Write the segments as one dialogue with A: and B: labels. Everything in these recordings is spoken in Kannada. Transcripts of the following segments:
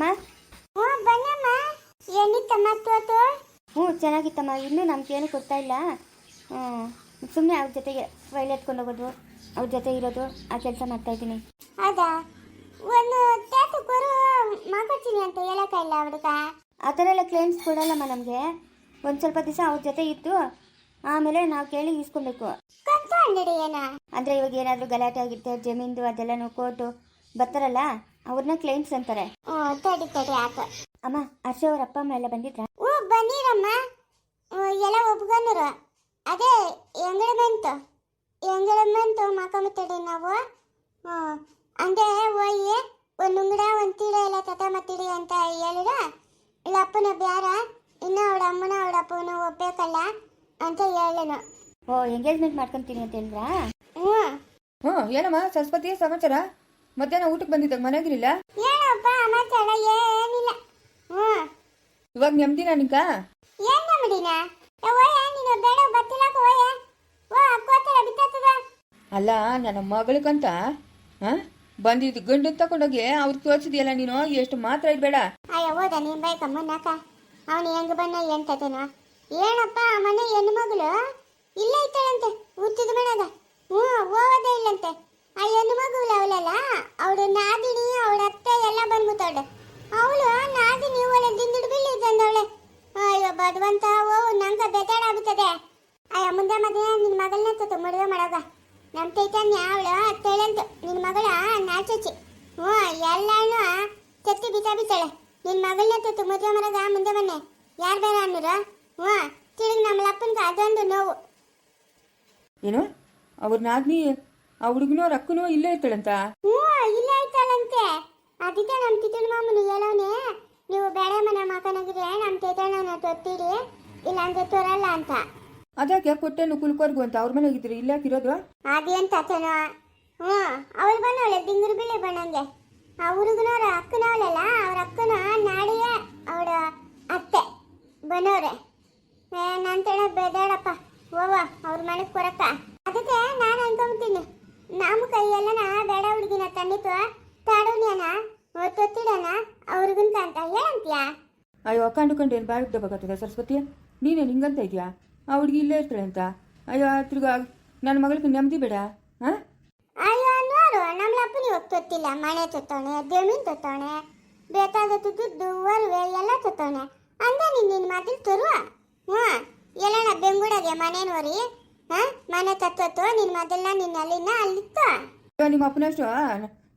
A: ಅಮ್ಮ
B: ಹ್ಞೂ ಬನ್ನಮ್ಮ ಏನಿತ್ತಮ್ಮ ತೋತು?
A: ಹ್ಞೂ ಚೆನ್ನಾಗಿತ್ತಮ್ಮ. ಇನ್ನೂ ನಮ್ಗೇನು ಕೊಡ್ತಾ ಇಲ್ಲ. ಸುಮ್ಮನೆ ಅವ್ರ ಜೊತೆಗೆ ಫೈಲ್ ಎತ್ಕೊಂಡು ಹೋಗೋದು ಅವ್ರ ಜೊತೆ ಇರೋದು ಆ ಕೆಲಸ ಮಾಡ್ತಾ ಇದ್ದೀನಿ.
B: ಹೌದಾ? ಒಂದು ತೇತು ಕೊರು ಮಾಡ್ಕೊಡ್ತೀನಿ ಅಂತ ಹೇಳಕ್ಕಾಗಿಲ್ಲ ಹುಡುಗ.
A: ಆ ಥರ ಎಲ್ಲ ಕ್ಲೈಮ್ಸ್ ಕೊಡಲ್ಲಮ್ಮ ನಮಗೆ. ಒಂದು ಸ್ವಲ್ಪ ದಿವಸ ಅವ್ರ ಜೊತೆ ಇತ್ತು ಆಮೇಲೆ ನಾವು ಕೇಳಿ ಇಸ್ಕೊಬೇಕು ಅಂದರೆ ಇವಾಗ ಏನಾದರೂ ಗಲಾಟೆ ಆಗಿರುತ್ತೆ ಜಮೀನ್ದು ಅದೆಲ್ಲನೂ ಕೋರ್ಟು ಬರ್ತಾರಲ್ಲ ಅವ್ರನ್ನ ಕ್ಲೈಮ್ಸ್ ಅಂತಾರೆ.
B: ಹ್ಞೂ ತಡಿ ತಡಿ ಆತ.
A: ಅಮ್ಮ ಹರ್ಷ ಅವ್ರ ಅಪ್ಪ ಅಮ್ಮ ಎಲ್ಲ ಬಂದಿದ್ರಾ?
B: ಓ ಬನ್ನಿರಮ್ಮ ಹ್ಞೂ, ಎಲ್ಲ ಒಪ್ಕೊಂಡ್ರು. ಅದೇ ಎಂಗಡಮೆಂಟು ಎಂಗಡಮೆಂಟು ಮಾಕೊಂಬತ್ತಡಿ ನಾವು. ಹ್ಞೂ ಅಂದ್ರೆ ಹೋಗಿ ಒಂದು ಉಂಗಡ ಒಂದು ತೀಡ ಎಲ್ಲ ತಟ ಮತ್ತಿಡಿ ಅಂತ ಹೇಳಿರ ಅಪ್ಪನ ಬ್ಯಾರ ಇನ್ನು ಅವಳ ಅಮ್ಮನ ಅವಳ ಅಪ್ಪನ ಒಪ್ಪಬೇಕಲ್ಲ ಅಂತ ಹೇಳನು.
A: ಓ ಎಂಗೇಜ್ಮೆಂಟ್ ಮಾಡ್ಕೊತೀನಿ ಅಂತ ಹೇಳಿದ್ರಾ?
B: ಹ್ಞೂ
C: ಹ್ಞೂ ಏನಮ್ಮ ಸರಸ್ವತಿ ಸಮಾಚಾರ? ಮಧ್ಯಾಹ್ನ ಊಟಕ್ಕೆ ಬಂದಿದ್ದಾಗ ಮನೆಗಿರಿಲ್ಲ
B: ಏನಪ್ಪ ಸಮಾಚಾರ ಏನಿಲ್ಲ. ಹ್ಞೂ.
C: ಇವಾಗ ನೆಮ್ಮದಿನ ನಿಂಕ
B: ಏನ್ ನಮ್ಮಡಿನ ಓಯ ನೀನು ಬೇಡ ಬತ್ತಿಲಾಕ ಓಯ ಓ ಕೋತಲ ಬಿತ್ತದ
C: ಅಲ್ಲ ನನ್ನ ಮಗಳಿಗಂತ ಹಾಂ? ಬಂದಿದ್ದು ಗಂಡನ್ ತಗೊಂಡೋಗಿ ಅವ್ರಿಗೆ ತೋರಿಸಿದ್ಯಲ್ಲ ನೀನು ಎಷ್ಟು ಮಾತ್ರ ಇದ್ಬೇಡ.
B: ಅಯ್ಯ ಹೋದ ನೀನ್ ಬೈಕ ಮುನ್ನಕ? ಅವನು ಹೆಂಗ್ ಬನ್ನ ಎಂತದೇನೋ ಏನಪ್ಪ ಆ ಮನೆ ಹೆಣ್ಣು ಮಗಳು? ಇಲ್ಲ ಇದ್ದಾಳಂತೆ ಹುಟ್ಟಿದ ಮನೆಗ ಹ್ಞೂ ಹೋಗೋದೇ ಇಲ್ಲಂತೆ. ಹೆಣ್ಣು ಮಗಳು ಅವಳಲ್ಲ. ಅವಳು ನಾದಿನಿ, ಅವಳ ಅತ್ತೆ ಎಲ್ಲ ಬಂದ್ಬಿಟ್ಟವಳೆ. ಅವಳು ನಾದಿನಿ ಒಳ್ಳೆ ದಿಂದಿಡು ಬಿಲ್ಲಿ ತಂದವಳೆ ಅಯ್ಯೋ, ಭಗವಂತ, ಓ, ನಂಗ ಬೆದಾಡಾಗುತ್ತದೆ ಅಯ್ಯ, ಮುಂದೆ ಮದುವೆ, ನಿನ್ನ ಮಗಳನ್ನ ತತ್ತು ಮದುವೆ ಮಾಡೋಗ ನಮ್ಮ ಚೈತನ್ಯ, ಅವಳು ಅತ್ತೇಳಂತು ನಿನ್ನ ಮಗಳ ನಾಚಚ್ಚಿ ಹ್ಞೂ, ಎಲ್ಲಾನು ತತ್ತಿ ಬಿತಾ ಬಿತ್ತಾಳೆ. ನಿನ್ನ ಮಗಳನ್ನ ತತ್ತು ಮದುವೆ ಮರಗ ಮುಂದೆ ಬನ್ನೆ. ಯಾರು ಬೇರೆ ಅನ್ನೋರು? ಹ್ಞೂ, ತಿರುಗಿ ನಮ್ಮ ಅಪ್ಪನ್ಗೆ ಅದೊಂದು ನೋವು.
C: ಏನು? ಅವ್ರ ನಾದ್ನಿ ಆ ಹುಡುಗನೋ ರಕ್ಕನೋ ಇಲ್ಲೇ ಇರ್ತಾಳಂತ?
B: ಹ್ಞೂ ಇಲ್ಲ ಆಯ್ತಲ್ಲಂತೆ ಅದಕ್ಕೆ ನಮ್ಮ ತಿಟ್ಟನ ಮಾಮೂಲಿ ಹೇಳೋನೆ ನೀವು ಬೇಳೆ ಮನೆ ಮಾಕನಾಗಿದ್ರೆ ನಮ್ಮ ಚೈತನ್ಯನ ಇಲ್ಲ ಇಲ್ಲಾಂದ್ರೆ ತೋರಲ್ಲ ಅಂತ.
C: ಅದಕ್ಕೆ ಕೊಟ್ಟೆನು ಕುಲ್ಕೋರ್ಗು ಅಂತ? ಅವ್ರ ಮನೆಗಿದ್ರಿ ಇಲ್ಲೇ ಇರೋದು?
B: ಅದೇಂತ ತನೋ? ಹ್ಞೂ ಅವಳು ಬಂದವಳೆ ದಿಂಗುರು ಬಿಳಿ ಬಣ್ಣಂಗೆ. ಆ ಹುಡುಗನವ್ರ ಅಕ್ಕನವಳಲ್ಲ ಅವ್ರ ಅಕ್ಕನ ನಾಡಿಯ ಅವಳ ಅತ್ತೆ ಬನ್ನವ್ರೆ. ನಾನು ತಣ ಬೇಡಪ್ಪ ಹೋವ ಅವ್ರ ಮನೆಗೆ ಕೊರಕ್ಕ ಅದಕ್ಕೆ ನಾನು ಅನ್ಕೊಂತೀನಿ ನಮ್ಮ ನಾ ಬೇಡ ಹುಡುಗಿನ ತಂದಿತ್ತು. ತಾಡೋನ್ಯಾನ ತೊತ್ತಿಡನ ಅವ್ರಿಗಂತ ಅಂತ ಹೇಳಂತೀಯ?
C: ಅಯ್ಯೋ ಕಂಡು ಏನು ಬಾಯಿ ಇದ್ದಬೇಕಾಗ್ತದೆ ಸರಸ್ವತಿ ನೀನೇನು ಹಿಂಗಂತ ಇದೆಯಾ? ಆ ಹುಡುಗಿ ಇಲ್ಲೇ ಇರ್ತಾಳೆ ಅಂತ. ಅಯ್ಯೋ ತಿರ್ಗ ನನ್ನ ಮಗಳಿಗೆ ನೆಮ್ಮದಿ ಬೇಡ ಹಾಂ
B: ಅಯ್ಯೋ ನೋಡು ನಮ್ಮ ಅಪ್ಪನ ಇವಾಗ ತೊತ್ತಿಲ್ಲ. ಮನೆ ತೊತ್ತವಣೆ ಜಮೀನು ತೊತ್ತವಣೆ ಬೇಕಾದ ದುಡ್ಡು ಒಲ್ವೆ ಎಲ್ಲ ತೊತ್ತವಣೆ ಅಂದ ನೀನು ನಿನ್ನ ಮಾತಿನ ತರುವ? ಹಾಂ ಎಲ್ಲಣ ಬೆಂಗೂಡಗೆ ಮನೆ ನೋರಿ ಹಾಂ ಮನೆ ತತ್ತೋ ನಿನ್ನ ಮೊದಲ ನಿನ್ನ ಅಲ್ಲಿನ ಅಲ್ಲಿತ್ತು
C: ನಿಮ್ಮ ಅಪ್ಪನಷ್ಟು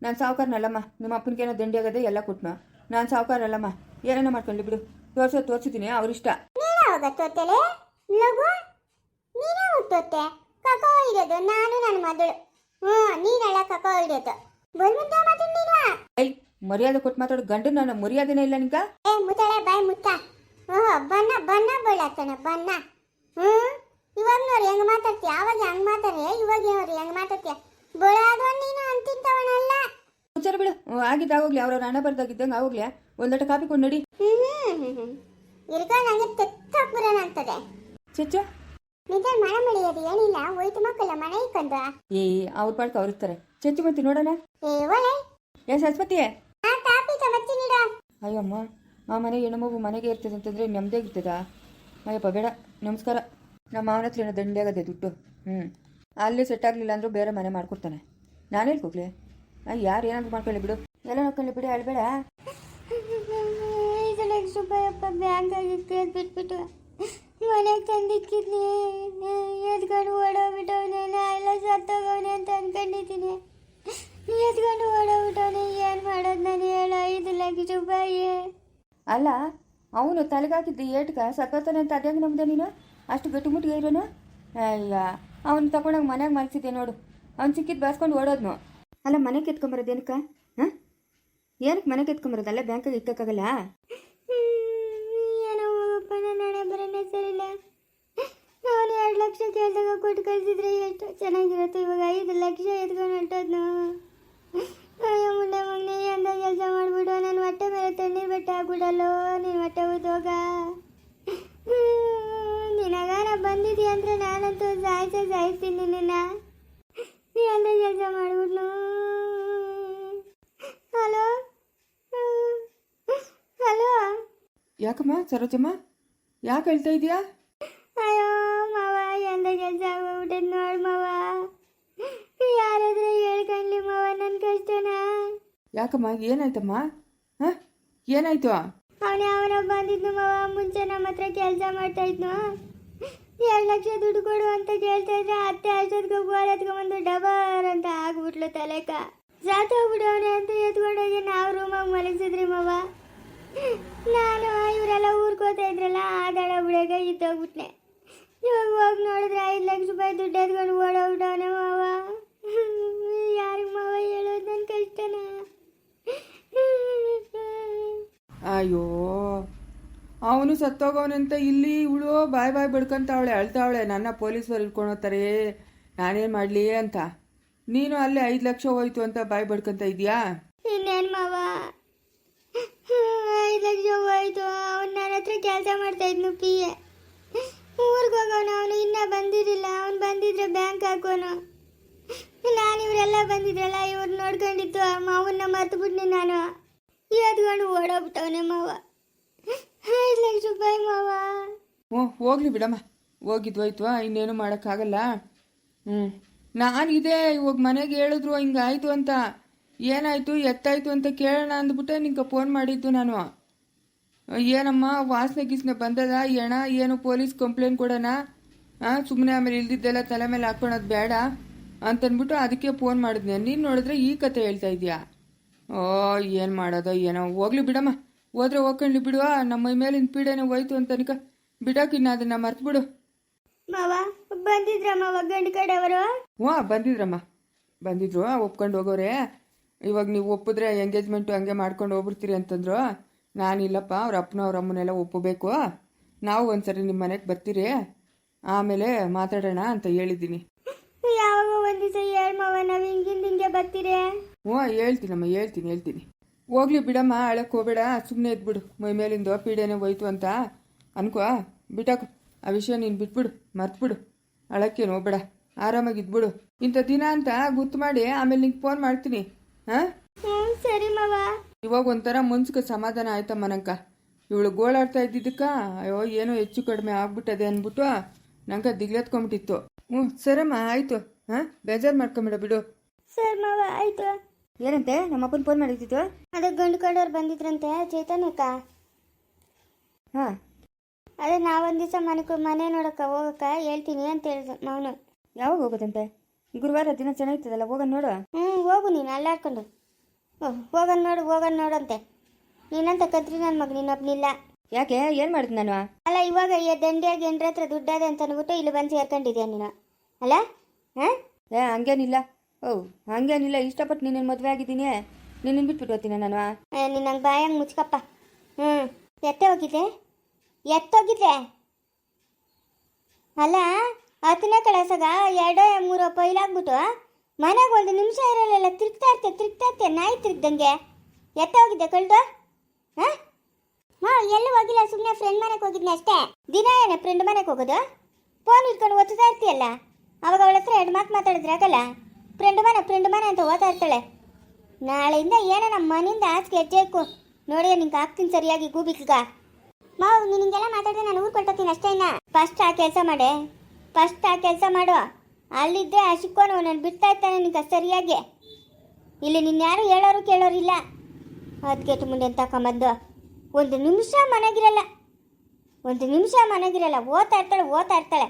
C: ನಾನು ಸಾವುಕಾರನಲ್ಲಮ್ಮ. ನಿಮ್ಮ ಅಪ್ಪನಿಗೇನೋ ದಂಡಿ ಆಗದೆ ಎಲ್ಲ ಕೊಟ್ನ. ನಾನು ಸಾವುಕಾರಲ್ಲಮ್ಮ ಏನೇನೋ ಮಾಡ್ಕೊಂಡ್ಲಿ ಬಿಡು. ತೋರ್ಸೋ ತೋರಿಸಿದ್ದೀನಿ ಅವ್ರಿಷ್ಟ.
B: ನೀನ ಹೋಗ ತೊತ್ತಲೆ ಲಘು? ನೀನೇ ಹುಟ್ಟೊತ್ತೆ ಕಕೋ ಇರೋದು ನಾನು ನನ್ನ ಮಗಳು. ಹ್ಞೂ ನೀನೆಲ್ಲ ಕಕೋ ಇರೋದು ಬಂದ್ಬಿಟ್ಟ ಮಾತು ನೀನು
C: ಏಯ್ ಮರ್ಯಾದೆ ಕೊಟ್ಟು ಮಾತಾಡೋ ಗಂಡು ನಾನು ಮರ್ಯಾದೆನೇ ಇಲ್ಲ ನಿಂಗ
B: ಏ ಮುತ್ತಳೆ ಬಾಯ್ ಮುತ್ತ. ಓಹೋ ಬಣ್ಣ ಬಣ್ಣ ಬೀಳತ್ತಾನೆ ಬಣ್ಣ. ಹ್ಮ್ ಇವಾಗ ನೋಡಿ ಹೆಂಗ್ ಮಾತಾಡ್ತೀಯ? ಅವಾಗ ಹೆಂಗ್ ಮಾತಾಡ್ರೆ ಇವಾಗ ನೋಡಿ ಹೆಂಗ್ ಮಾತಾಡ್ತೀಯ? ಬೀಳಾದ ನೀನು ಅಂತಿಂತವನಲ್ಲ
C: ಹುಚ್ಚಾರ ಬಿಡು. ಆಗಿದ್ದಾಗೋಗ್ಲಿ ಅವ್ರವ್ರ ಹಣ ಬರ್ದಾಗಿದ್ದಂಗೆ ಆಗೋಗ್ಲಿ. ಒಂದಟ ಕಾಪಿ ಕೊಂಡು ನಡಿ.
B: ಇರ್ಕ ನಂಗೆ ತೆತ್ತಾಕ್ಬಿಡೋಣ ಅಂತದೆ.
C: ಚಚ್ಚ.
B: ನಿಜ ಮನೆ ಮಳಿಯೋದು ಏನಿಲ್ಲ ಹೋಯ್ತು ಮಕ್ಕಳ ಮನೆ ಇಕ್ಕಂದ
C: ಏ ಅವ್ರ ಪಾಡ್ಕ ಅವ್ರಿರ್ತಾರೆ ಚಚ್ಚು ಮತ್ತೆ ನೋಡೋಣ.
B: ಏ ಒಲೆ.
C: ಏ ಸರಸ್ವತಿ.
B: ಆ ಕಾಫಿ ಚಮಚಿ ನೀಡ
C: ಅಯ್ಯಮ್ಮ ಆ ಮನೆ ಹೆಣ್ಣು ಮಗು ಮನೆಗೆ ಇರ್ತದೆ ಅಂತಂದ್ರೆ ನೆಮ್ಮದಿ ಇರ್ತದಾ? ಅಯ್ಯಪ್ಪ ಬೇಡ. ನಮಸ್ಕಾರ. ನಮ್ಮ ಮಾವನ ಹತ್ರ ಏನೋ ದಂಡಿ ಆಗದೆ ದುಡ್ಡು. ಹ್ಞೂ ಅಲ್ಲಿ ಸೆಟ್ ಆಗಲಿಲ್ಲ ಅಂದ್ರೆ ಬೇರೆ ಮನೆ ಮಾಡ್ಕೊಡ್ತಾನೆ. ನಾನು ಹೇಳಿ ಹೋಗ್ಲಿ ಅಯ್ಯ ಯಾರು ಏನಾದ್ರು ಮಾಡ್ಕೊಳ್ಳಿ ಬಿಡು. ಎಲ್ಲ ನೋಡ್ಕೊಳ್ಳಿ ಬಿಡಿ ಅಳ್ಬೇಡ.
B: ಲಕ್ಷ ಬಿಟ್ಬಿಟ್ಟು ಮನೆಗೆ ತಂದಿಕ್ಕಿದ್ನಿ. ಎದ್ಕೊಂಡು ಓಡೋಗ್ಬಿಟ್ಟವನೆ ನಾ ಎಲ್ಲ ಸತ್ತೋಗವನೆ ಅಂತ ಅನ್ಕೊಂಡಿದ್ದೀನಿ. ಎದ್ಕೊಂಡು ಓಡೋಗ್ಬಿಟ್ಟವನೆ ಏನು ಮಾಡೋದು ನಾನು ಹೇಳ ಐದು ಲಕ್ಷ ರೂಪಾಯಿ.
C: ಅಲ್ಲ ಅವನು ತಲೆಗಾಕಿದ್ದ ಏಟ್ಗ ಸತ್ತೋತಾನೆ ಅಂತ ಅದ್ಯಾಗ ನಮ್ದೆ ನೀನು? ಅಷ್ಟು ಗಟ್ಟಿಮುಟ್ಟಿಗೆ ಇರೋನು ಅಯ್ಯ ಅವ್ನು ತಗೊಂಡೋಗಿ ಮನೆಗೆ ಮಲಗಿಸಿದ್ದೆ ನೋಡು. ಅವ್ನು ಸಿಕ್ಕಿದ್ದು ಬಾಸ್ಕೊಂಡು ಓಡೋದ್ನು. ಅಲ್ಲ, ಮನೆಗೆ ಎತ್ಕೊಂಬರೋದು ಏನಕ್ಕ? ಹಾಂ? ಏನಕ್ಕೆ ಮನೆಗೆ ಎತ್ಕೊಂಬರೋದು ಅಲ್ಲ ಬ್ಯಾಂಕಾಗ ಇಕ್ಕೋಕ್ಕಾಗಲ್ಲ
B: ನಾನು ಎರಡು ಲಕ್ಷ ಕೇಳಿದಾಗ ಕೊಟ್ಟು ಕಳಿಸಿದ್ರೆ ಎಷ್ಟು ಚೆನ್ನಾಗಿರುತ್ತೆ. ಇವಾಗ ಐದು ಲಕ್ಷ ಎತ್ಕೊಂಡು ಹೊಂಟೋದ್ನು ಅಯ್ಯೋ, ಮುಂದೆ ಮಗನೇ ಅಂದ ಕೆಲಸ ಮಾಡ್ಬಿಡು. ನಾನು ಹೊಟ್ಟೆ ಮೇಲೆ ತಣ್ಣೀರು ಬಟ್ಟೆ ಹಾಕ್ಬಿಡಲ್ಲೋ. ನೀನು ಹೊಟ್ಟೆ ಉದ್ದೋಗ ನಿನಗಾರ ಬಂದಿದ್ದೀಯ ಅಂದ್ರೆ ನಾನಂತೂ ಸಾಯ್ಸ ಸಾಯಿಸ್ತೀನಿ ನಿನ್ನ ನೀ ಎಂದ ಕೆಲಸ ಮಾಡ್ಬಿಟ್ನು ಹಲೋ? ಹಲೋ?
C: ಯಾಕಮ್ಮ ಸರೋಜಮ್ಮ? ಯಾಕೆ ಹೇಳ್ತಾ ಇದೀಯಾ?
A: ಅಯ್ಯೋ ಮಾವ ಎಂದ ಕೆಲಸ ಆಗ್ಬಿಟ್ಟದ್ ನೋಡ್ ಮಾವ. ಯಾರಾದ್ರೆ ಹೇಳ್ಕೊಂಡ್ಲಿ ಮಾವ ನನ್ನ ಕಷ್ಟನ.
C: ಯಾಕಮ್ಮ ಏನಾಯ್ತಮ್ಮ? ಹಾಂ? ಏನಾಯ್ತು?
A: ಅವನೇ ಅವನ ಬಂದಿದ್ನು ಮಾವ ಮುಂಚೆ ನಮ್ಮ ಹತ್ರ ಕೆಲಸ ಮಾಡ್ತಾ ಇದ್ನು. ಎರಡು ಲಕ್ಷ ದುಡ್ಡು ಕೊಡು ಅಂತ ಕೇಳ್ತಾ ಇದ್ರೆ ಅತ್ತೆ ಅಷ್ಟೊತ್ತಿಗೆ ಗೋಲ್ ಎತ್ಕೊಂಬಂದು ಡಬರ್ ಅಂತ ಆಗ್ಬಿಟ್ಲು ತಲೆಕ. ಸಾತೋಗ್ಬಿಡವನೆ ಅಂತ ಎತ್ಕೊಂಡೋಗಿ ನಾವು ರೂಮಾಗ ಮಲಗಿಸಿದ್ರಿ ಮಾವ. ನಾನು ಇವರೆಲ್ಲ ಊರ್ಕೋತಾ ಇದ್ರಲ್ಲ ಆದಾಳ ಬಿಡಾಗ ಇದ್ದೋಗ್ಬಿಟ್ನೆ. ಇವಾಗ ಹೋಗಿ ನೋಡಿದ್ರೆ ಐದು ಲಕ್ಷ ರೂಪಾಯಿ ದುಡ್ಡು ಎತ್ಕೊಂಡು ಓಡೋಗ್ಬಿಟ್ಟವನೆ ಮಾವ. ಯಾರಿಗೆ ಮಾವ ಹೇಳೋದು ನನ್ನ ಕಷ್ಟನಾ?
C: ಅಯ್ಯೋ. ಅವನು ಸತ್ತೋಗವನಂತ ಇಲ್ಲಿ ಇವಳು ಬಾಯ್ ಬಾಯ್ ಬಡ್ಕೊಂತಾವಳೆ, ಅಳ್ತಾವಳೆ. ನನ್ನ ಪೊಲೀಸರು ಇಟ್ಕೊಂಡು ಹೋಗ್ತಾರೆ ನಾನೇನು ಮಾಡಲಿ ಅಂತ. ನೀನು ಅಲ್ಲಿ ಐದು ಲಕ್ಷ ಹೋಯ್ತು ಅಂತ ಬಾಯ್ ಬಡ್ಕೊಂತ ಇದೀಯಾ?
A: ಇನ್ನೇನು ಮಾವ? ಐದು ಲಕ್ಷ ಹೋಯ್ತು. ಅವ್ನು ನನ್ನ ಹತ್ರ ಕೆಲಸ ಮಾಡ್ತಾ ಇದ್ನು ಪಿ ಎ. ಊರಿಗೆ ಹೋಗೋನು ಅವನು, ಇನ್ನೂ ಬಂದಿರಲಿಲ್ಲ ಅವ್ನು ಬಂದಿದ್ರೆ ಬ್ಯಾಂಕ್ ಹಾಕೋನು. ನಾನು ಇವರೆಲ್ಲ ಬಂದಿದ್ರಲ್ಲ, ಇವ್ರು ನೋಡ್ಕೊಂಡಿದ್ದು ಮಾವನ್ನ ಮರ್ತು ಬಿಟ್ನಿ ನಾನು ಎತ್ಕೊಂಡು ಓಡೋಗ್ಬಿಟ್ಟವನೇ ಮಾವ.
C: ಹ್ಞೂ, ಹೋಗ್ಲಿ ಬಿಡಮ್ಮ. ಹೋಗಿದ್ವೋಯ್ತು ಇನ್ನೇನು ಮಾಡೋಕ್ಕಾಗಲ್ಲ. ಹ್ಞೂ. ನಾನಿದೆ ಇವಾಗ ಮನೆಗೆ ಹೇಳಿದ್ರು ಹಿಂಗಾಯ್ತು ಅಂತ. ಏನಾಯ್ತು, ಎತ್ತಾಯ್ತು ಅಂತ ಕೇಳೋಣ ಅಂದ್ಬಿಟ್ಟೆ ನಿಂಗೆ ಫೋನ್ ಮಾಡಿದ್ದು ನಾನು. ಏನಮ್ಮ, ವಾಸನೆ ಗೀಸನೆ ಬಂದದ ಏಣ ಏನು ಪೊಲೀಸ್ ಕಂಪ್ಲೇಂಟ್ ಕೊಡೋಣ? ಹಾಂ ಸುಮ್ಮನೆ ಆಮೇಲೆ ಇಲ್ದಿದ್ದೆಲ್ಲ ತಲೆ ಮೇಲೆ ಹಾಕ್ಕೊಳೋದು ಬೇಡ ಅಂತಂದ್ಬಿಟ್ಟು ಅದಕ್ಕೆ ಫೋನ್ ಮಾಡಿದ್ನೆ. ನೀನು ನೋಡಿದ್ರೆ ಈ ಕತೆ ಹೇಳ್ತಾ ಇದೀಯ? ಓ, ಏನು ಮಾಡೋದೋ ಏನೋ. ಹೋಗ್ಲಿ ಬಿಡಮ್ಮ. ಹೋದ್ರೆ ಹೋಗ್ಕೊಂಡ್ಲಿ ಬಿಡುವ ನಮ್ಮ ಮೈ ಮೇಲಿನ ಪೀಡೆನೇ ಹೋಯ್ತು ಅಂತ ಅನ್ಕ. ಬಿಡೋಕಿನ್ನ ಅದನ್ನ ಮರ್ತು ಬಿಡು
A: ಮಾವ ಬಂದಿದ್ರಮ್ಮ ಗಂಡು ಕಡೆಯವರು?
C: ಹ್ಞೂ ಬಂದಿದ್ರಮ್ಮ. ಬಂದಿದ್ರು ಒಪ್ಕೊಂಡು ಹೋಗೋರೆ. ಇವಾಗ ನೀವು ಒಪ್ಪಿದ್ರೆ ಎಂಗೇಜ್ಮೆಂಟು ಹಂಗೆ ಮಾಡ್ಕೊಂಡು ಹೋಗ್ಬಿಡ್ತೀರಿ ಅಂತಂದ್ರು. ನಾನಿಲ್ಲಪ್ಪ ಅವ್ರ ಅಪ್ಪನ ಅವ್ರ ಅಮ್ಮನೆಲ್ಲ ಒಪ್ಪಬೇಕು. ನಾವು ಒಂದ್ಸರಿ ನಿಮ್ಮ ಮನೆಗೆ ಬರ್ತೀರಿ. ಆಮೇಲೆ ಮಾತಾಡೋಣ ಅಂತ ಹೇಳಿದ್ದೀನಿ.
A: ಯಾವಾಗ ಒಂದಿವಸ ದಿವಸ ಹೇಳ್ ಮಾವ ನಾವು ಹಿಂಗಿಂದ ಹಿಂಗೆ ಬರ್ತೀರಿ?
C: ಹ್ಞೂ ಹೇಳ್ತೀನಮ್ಮ ಹೇಳ್ತೀನಿ ಹೇಳ್ತೀನಿ. ಹೋಗ್ಲಿ ಬಿಡಮ್ಮ ಅಳಕ್ಕೆ ಹೋಗ್ಬೇಡ. ಸುಮ್ಮನೆ ಇದ್ಬಿಡು. ಮೈ ಮೇಲಿಂದ ಪೀಡೆನೇ ಹೋಯ್ತು ಅಂತ. ಅನ್ಕೋ ಬಿಟಾಕು ಆ ವಿಷಯ ನೀನು ಬಿಟ್ಬಿಡು ಮರ್ತ್ಬಿಡು. ಅಳಕ್ಕೇನು ಹೋಗ್ಬೇಡ. ಆರಾಮಾಗಿ ಇದ್ಬಿಡು. ಇಂಥ ದಿನ ಅಂತ ಗುರ್ತು ಮಾಡಿ ಆಮೇಲೆ ನಿಂಗೆ ಫೋನ್ ಮಾಡ್ತೀನಿ. ಹಾಂ
A: ಸರಿ ಮಾವ.
C: ಇವಾಗ ಒಂಥರ ಮನ್ಸಿಗೆ ಸಮಾಧಾನ ಆಯ್ತಮ್ಮ ನಂಕ ಇವಳು ಗೋಳಾಡ್ತಾ ಇದ್ದಿದ್ದಕ್ಕ ಅಯ್ಯೋ ಏನೋ ಹೆಚ್ಚು ಕಡಿಮೆ ಆಗ್ಬಿಟ್ಟದೆ ಅಂದ್ಬಿಟ್ಟು ನಂಗೆ ದಿಗ್ಲೆತ್ಕೊಂಬಿಟ್ಟಿತ್ತು ಹ್ಞೂ ಸರಮ್ಮ ಆಯಿತು. ಹಾಂ ಬೇಜಾರು ಮಾಡ್ಕೊಂಬಿಡ ಬಿಡು.
A: ಸರ್ ಮಾವ ಆಯ್ತು.
B: ಏನಂತೆ? ನಮ್ಮ ಅಪ್ಪನ ಫೋನ್ ಮಾಡಿದ್ದಿತ್ತು
A: ಅದೇ ಗಂಡು ಕಂಡವ್ರು ಬಂದಿದ್ರಂತೆ ಚೈತನ್ಯಕ್ಕ.
B: ಹಾಂ.
A: ಅದೇ ನಾವೊಂದು ದಿವಸ ಮನೆ ಮನೆ ನೋಡಕ್ಕ ಹೋಗಕ್ಕ ಹೇಳ್ತೀನಿ ಅಂತ ಹೇಳಿದ್ರು ಮಾವನು
B: ಯಾವಾಗ ಹೋಗೋದಂತೆ? ಗುರುವಾರ ದಿನ ಚೆನ್ನಾಗಿರ್ತದಲ್ಲ ಹೋಗೋಣ ನೋಡು.
A: ಹ್ಞೂ ಹೋಗು ನೀನು ಅಲ್ಲಾಡ್ಕೊಂಡು. ಓಹ್ ಹೋಗನ್ ನೋಡು ಹೋಗನ್ ನೋಡಂತೆ. ನೀನಂತ ಕದ್ರಿ ನನ್ನ ಮಗ ನೀನೊಬ್ನಿಲ್ಲ
B: ಯಾಕೆ? ಏನು ಮಾಡಿದ್ ನಾನು?
A: ಅಲ್ಲ ಇವಾಗ ಈ ದಂಡಿಯಾಗಿ ಎಂಡ್ರ ಹತ್ರ ದುಡ್ಡಾದೆ ಅಂತ ಅನ್ಬಿಟ್ಟು ಇಲ್ಲಿ ಬಂದು ಸೇರ್ಕೊಂಡಿದ್ಯಾ ನೀನು? ಅಲ್ಲ ಹಾಂ?
B: ಏ ಹಂಗೇನಿಲ್ಲ. ಓ ಹಂಗೇನಿಲ್ಲ ಇಷ್ಟಪಟ್ಟು ನಿನ್ನ ಮದುವೆ ಆಗಿದ್ದೀನಿ. ನಿನ್ನ ಬಿಟ್ಬಿಟ್ಟು ಹೋಗ್ತೀನಿ ನಾನು
A: ನೀನು ನಂಗೆ ಬಾಯಂಗೆ ಮುಚ್ಕಪ್ಪ. ಹ್ಞೂ ಎತ್ತೆ ಹೋಗಿದ್ದೆ ಎತ್ತೋಗಿದ್ದೆ? ಅಲ್ಲ, ಹತ್ತನೇ ಕಳಸಾಗ ಎರಡೋ ಮೂರೋ ಪೈಲಾಗ್ಬಿಟ್ಟು ಮನೆಗೆ ಒಂದು ನಿಮಿಷ ಇರಲ್ಲ ತಿರುಗ್ತಾ ಇರ್ತೆ ತಿರುಗ್ತಾ ಇರ್ತೆ, ನಾಯಿ ತಿರುಗ್ದಂಗೆ. ಎತ್ತ ಹೋಗಿದ್ದೆ ಕಳ್ದು? ಹಾಂ? ಹಾಂ, ಎಲ್ಲೂ ಹೋಗಿಲ್ಲ ಸುಮ್ಮನೆ ಫ್ರೆಂಡ್ ಮನೆಗೆ ಹೋಗಿದ್ನೆ ಅಷ್ಟೇ. ದಿನ ಏನೇ ಫ್ರೆಂಡ್ ಮನೆಗೆ ಹೋಗೋದು? ಫೋನ್ ಇಟ್ಕೊಂಡು ಓದ್ತಾ ಇರ್ತೀಯಲ್ಲ? ಅವಾಗ ಅವಳ ಹತ್ರ ಎರಡು ಮಾತು ಮಾತಾಡಿದ್ರೆ ಆಗಲ್ಲ? ಫ್ರೆಂಡ್ ಮನೆ ಫ್ರೆಂಡ್ ಮನೆ ಅಂತ ಓದ್ತಾ ಇರ್ತಾಳೆ. ನಾಳೆಯಿಂದ ಏನೋ ನಮ್ಮ ಮನೆಯಿಂದ ಆಚೆಗೆ ಹೆಜ್ಜೆ ನೋಡಿ ನಿಂಗೆ ಹಾಕ್ತೀನಿ ಸರಿಯಾಗಿ ಗೂಬಿಕ್ಗ ಮಾವು ನಿನಗೆಲ್ಲ ಮಾತಾಡಿದ್ರೆ ನಾನು ಊರು ಕೊಟ್ಟೋಗ್ತೀನಿ ಅಷ್ಟೇ ಇನ್ನ. ಫಸ್ಟ್ ಆ ಕೆಲಸ ಮಾಡೆ. ಫಸ್ಟ್ ಆ ಕೆಲಸ ಮಾಡು ಅಲ್ಲಿದ್ದೆ ಆ ಶಿಕ್ಕೋನು ನಾನು ಬಿಡ್ತಾ ಇರ್ತಾನೆ ನಿಂಗೆ ಸರಿಯಾಗಿ. ಇಲ್ಲಿ ನಿನ್ಯಾರು ಹೇಳೋರು ಕೇಳೋರು ಇಲ್ಲ. ಅದಕ್ಕೆ ಮುಂದೆ ಅಂತ ಒಂದು ನಿಮಿಷ ಮನೆಗಿರಲ್ಲ. ಒಂದು ನಿಮಿಷ ಮನೆಗಿರಲ್ಲ. ಓದ್ತಾ ಇರ್ತಾಳೆ ಓದ್ತಾ ಇರ್ತಾಳೆ.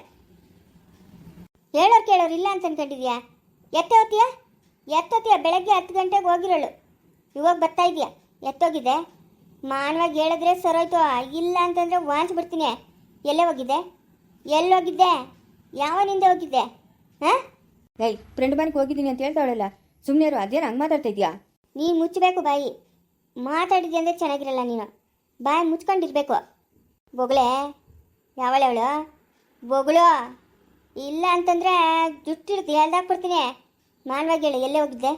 A: ಹೇಳೋರು ಕೇಳೋರು ಇಲ್ಲ ಅಂತ ಅನ್ಕೊಂಡಿದ್ಯಾ? ಎತ್ತೆ ಎತ್ತೋತಿಯಾ? ಎತ್ತೋತೀಯ? ಬೆಳಗ್ಗೆ ಹತ್ತು ಗಂಟೆಗೆ ಹೋಗಿರೋಳು. ಇವಾಗ ಬರ್ತಾ ಇದೆಯಾ? ಎತ್ತೋಗಿದೆ? ಮಾನವಾಗಿ ಹೇಳಿದ್ರೆ ಸರೋಯ್ತು ಇಲ್ಲ ಅಂತಂದರೆ ವಾಂಚ್ ಬಿಡ್ತೀನಿ. ಎಲ್ಲೇ ಹೋಗಿದ್ದೆ ಎಲ್ಲಿ ಹೋಗಿದ್ದೆ ಯಾವನಿಂದ ಹೋಗಿದ್ದೆ ಹಾಂ?
B: ಏಯ್ ಫ್ರೆಂಡ್ ಮನೆಗೆ ಹೋಗಿದ್ದೀನಿ ಅಂತ ಹೇಳ್ತಾವಳಲ್ಲ. ಸುಮ್ಮನೆ ಇರು ಅದೇನು ಹಂಗೆ ಮಾತಾಡ್ತಾ ಇದೆಯಾ?
A: ನೀ ಮುಚ್ಚಬೇಕು ಬಾಯಿ. ಮಾತಾಡಿದ್ದೆ ಅಂದರೆ ಚೆನ್ನಾಗಿರಲ್ಲ ನೀನು. ಬಾಯಿ ಮುಚ್ಕೊಂಡಿರ್ಬೇಕು. ಬೊಗಳೆ ಯಾವಳವಳು ಬೊಗಳು. ಇಲ್ಲ ಅಂತಂದರೆ ಜುಟ್ಟಿಡ್ದು ಎಲ್ದಾಕ್ಬಿಡ್ತೀನಿ ಮಾನವಾಗಿ ಹೇಳಿ, ಎಲ್ಲೇ ಹೋಗಿದ್ದೆ?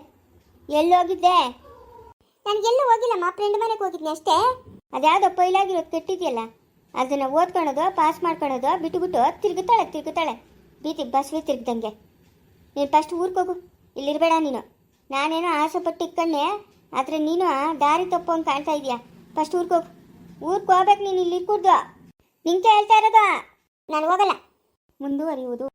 A: ಎಲ್ಲಿ ಹೋಗಿದ್ದೆ? ನನಗೆಲ್ಲೂ ಹೋಗಿಲ್ಲಮ್ಮ ಫ್ರೆಂಡ್ ಮನೆಗೆ ಹೋಗಿದ್ನಿ ಅಷ್ಟೇ. ಅದ್ಯಾವುದೋ ಪೈಲಾಗಿರೋದು ಕೆಟ್ಟಿದೆಯಲ್ಲ, ಅದನ್ನು ಓದ್ಕೊಳೋದು ಪಾಸ್ ಮಾಡ್ಕೊಳೋದು ಬಿಟ್ಟುಬಿಟ್ಟು ತಿರುಗುತ್ತಾಳೆ ತಿರುಗುತ್ತಾಳೆ. ಬೀತಿ ಬಸ್ವಿ ತಿರುಗ್ದಂಗೆ. ನೀನು ಫಸ್ಟ್ ಊರಿಗೆ ಹೋಗು, ಇಲ್ಲಿರಬೇಡ ನೀನು. ನಾನೇನೋ ಆಸೆ ಪಟ್ಟು ಇಕ್ಕಣ್ಣೆ ಆದರೆ ನೀನು ದಾರಿ ತಪ್ಪು ಅಂತ ಕಾಣ್ತಾ ಇದೀಯಾ? ಫಸ್ಟ್ ಊರಿಗೆ ಹೋಗು. ಊರ್ಗೆ ಹೋಗ್ಬೇಕು ನೀನು ಇಲ್ಲಿ ಕೂಡ್ದು ನಿಂಗೆ ಹೇಳ್ತಾ ಇರೋದು.
B: ನಾನು ಹೋಗಲ್ಲ.
A: ಮುಂದುವರಿಯುವುದು.